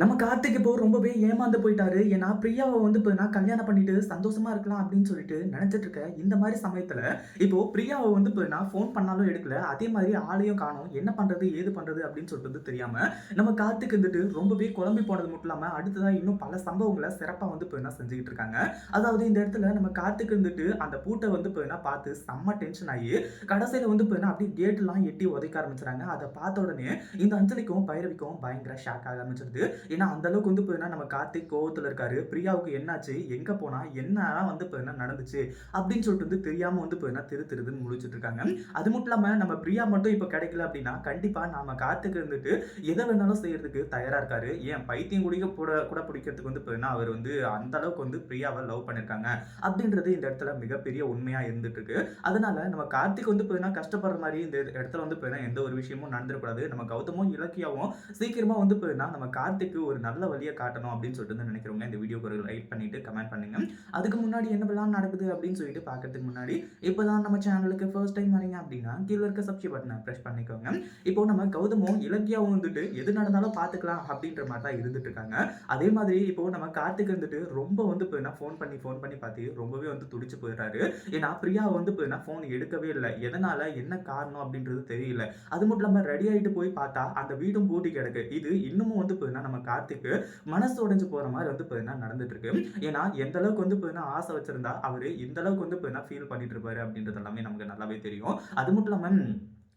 நம்ம கார்த்திக் இப்போ ரொம்பவே ஏமாந்து போயிட்டாரு. ஏன்னா பிரியாவை வந்து இப்போ நான் கல்யாணம் பண்ணிட்டு சந்தோஷமா இருக்கலாம் அப்படின்னு சொல்லிட்டு நினைச்சிட்டு இருக்க இந்த மாதிரி சமயத்துல இப்போ பிரியாவை வந்து இப்போ நான் ஃபோன் பண்ணாலும் எடுக்கல. அதே மாதிரி ஆளையும் காணும். என்ன பண்றது ஏது பண்றது அப்படின்னு சொல்றது தெரியாம நம்ம கார்த்திக் வந்துட்டு ரொம்பவே குழம்பி போனது மட்டும் இல்லாம அடுத்ததா இன்னும் பல சம்பவங்களை சிறப்பா வந்து இப்போ என்ன செஞ்சுக்கிட்டு இருக்காங்க. அதாவது இந்த இடத்துல நம்ம கார்த்திக் வந்துட்டு அந்த பூட்டை வந்து இப்போ என்ன பார்த்து செம்ம டென்ஷன் ஆகி கடைசியில வந்து இப்போ என்ன அப்படியே கேட்லாம் எட்டி உதைக்க ஆரம்பிச்சுறாங்க. அதை பார்த்த உடனே இந்த அஞ்சலிக்கும் பைரவிக்கும் பயங்கர ஷாக் ஆக ஆரம்பிச்சிருது. ஏன்னா அந்த அளவுக்கு வந்து இப்போ நம்ம கார்த்திக் கோவத்தில் இருக்காரு. பிரியாவுக்கு என்னாச்சு? எங்க போனா? என்னலாம் வந்து இப்போ என்ன நடந்துச்சு? அப்படின்னு சொல்லிட்டு வந்து தெரியாம வந்து இப்போ என்ன திரு திருதுன்னு முடிச்சுட்டு இருக்காங்க. அது மட்டும் இல்லாம நம்ம பிரியா மட்டும் இப்போ கிடைக்கல அப்படின்னா கண்டிப்பா நாம கார்த்திக் இருந்துட்டு எதை வேணாலும் செய்யறதுக்கு தயாரா இருக்காரு. ஏன் பைத்தியம் குடிக்க கூட கூட பிடிக்கிறதுக்கு வந்து பார்த்தீங்கன்னா அவர் வந்து அந்த அளவுக்கு வந்து பிரியாவை லவ் பண்ணிருக்காங்க. அப்படின்றது இந்த இடத்துல மிகப்பெரிய உண்மையா இருந்துட்டு இருக்கு. அதனால நம்ம கார்த்திக் வந்து பார்த்தீங்கன்னா கஷ்டப்படுற மாதிரி இந்த இடத்துல வந்து இப்போ எந்த ஒரு விஷயமும் நடந்துடக்கூடாது. நம்ம கௌதமும் இலக்கியாவும் சீக்கிரமா வந்து பார்த்தீங்கன்னா நம்ம கார்த்திக் கார்த்திக்கு ஒரு நல்ல வழியை காட்டணும் அப்படின்னு சொல்லிட்டு வந்து நினைக்கிறவங்க இந்த வீடியோ ஒரு லைக் பண்ணிட்டு கமெண்ட் பண்ணுங்க. அதுக்கு முன்னாடி என்னவெல்லாம் நடக்குது அப்படின்னு சொல்லிட்டு பார்க்கறதுக்கு முன்னாடி இப்போதான் நம்ம சேனலுக்கு ஃபர்ஸ்ட் டைம் வரீங்க அப்படின்னா கீழே இருக்க சப்ஸ்கிரைப் பட்டனை ப்ரெஸ் பண்ணிக்கோங்க. இப்போ நம்ம கௌதமும் இலக்கியாவும் வந்துட்டு எது நடந்தாலும் பார்த்துக்கலாம் அப்படின்ற மாதிரி தான் இருந்துட்டு இருக்காங்க. அதே மாதிரி இப்போ நம்ம கார்த்திக் வந்துட்டு ரொம்ப வந்து இப்போ என்ன ஃபோன் பண்ணி ஃபோன் பண்ணி பார்த்து ரொம்பவே வந்து துடிச்சு போயிடுறாரு. ஏன்னா பிரியா வந்து இப்போ என்ன ஃபோன் எடுக்கவே இல்லை. எதனால என்ன காரணம் அப்படின்றது தெரியல. அது மட்டும் இல்லாமல் ரெடி ஆகிட்டு போய் பார்த்தா அந்த வீடும் பூட்டி கிடக்கு. இது இன்னமும் வந்து இப்போ என்ன நம்ம கார்த்திக்கு மனசு உடைஞ்சு போற மாதிரி வந்து இப்போ என்ன நடந்துட்டு இருக்கு ஏன்னா எந்த அளவுக்கு வந்து இப்போ என்ன ஆசை வச்சிருந்தா அவரு இந்த அளவுக்கு வந்து இப்போ என்ன ஃபீல் பண்ணிட்டு இருப்பாரு அப்படின்றது எல்லாமே நமக்கு நல்லாவே தெரியும். அது மட்டும் இல்லாமல்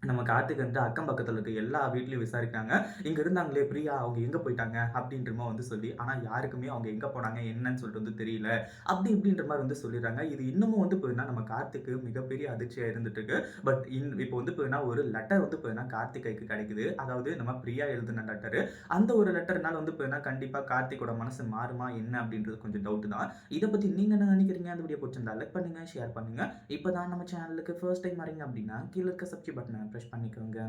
நம்ம கார்த்திக் வந்து அக்கம் பக்கத்தில் இருக்க எல்லா வீட்லையும் விசாரிக்கிறாங்க. இங்கே இருந்தாங்களே பிரியா அவங்க எங்கே போயிட்டாங்க? அப்படின்ற மாதிரி வந்து சொல்லி ஆனால் யாருக்குமே அவங்க எங்கே போனாங்க என்னன்னு சொல்லிட்டு வந்து தெரியல. அப்படி இப்படின்ற மாதிரி வந்து சொல்லிடுறாங்க. இது இன்னமும் வந்து இப்போ என்ன நம்ம கார்த்திக்கு மிகப்பெரிய அதிர்ச்சியாக இருந்துட்டு இருக்கு பட் இன் இப்போ வந்து இப்போ என்ன ஒரு லெட்டர் வந்து இப்போ என்ன கார்த்திகைக்கு கிடைக்குது. அதாவது நம்ம பிரியா எழுதின லெட்டர் அந்த ஒரு லெட்டர்னால வந்து இப்போ என்ன கண்டிப்பாக கார்த்திகோட மனசு மாறுமா என்ன அப்படின்றது கொஞ்சம் டவுட் தான். இதை பற்றி நீங்கள் என்ன நினைக்கிறீங்க? அந்த வீடியோ பிடிச்சிருந்தா லைக் பண்ணுங்கள் ஷேர் பண்ணுங்கள் இப்போ தான் நம்ம சேனலுக்கு ஃபர்ஸ்ட் டைம் வரீங்க அப்படின்னா கீழே இருக்க சப்ஸ்கிரைப் பட்டனை ப்ரெஷ் பண்ணிக்கோங்க.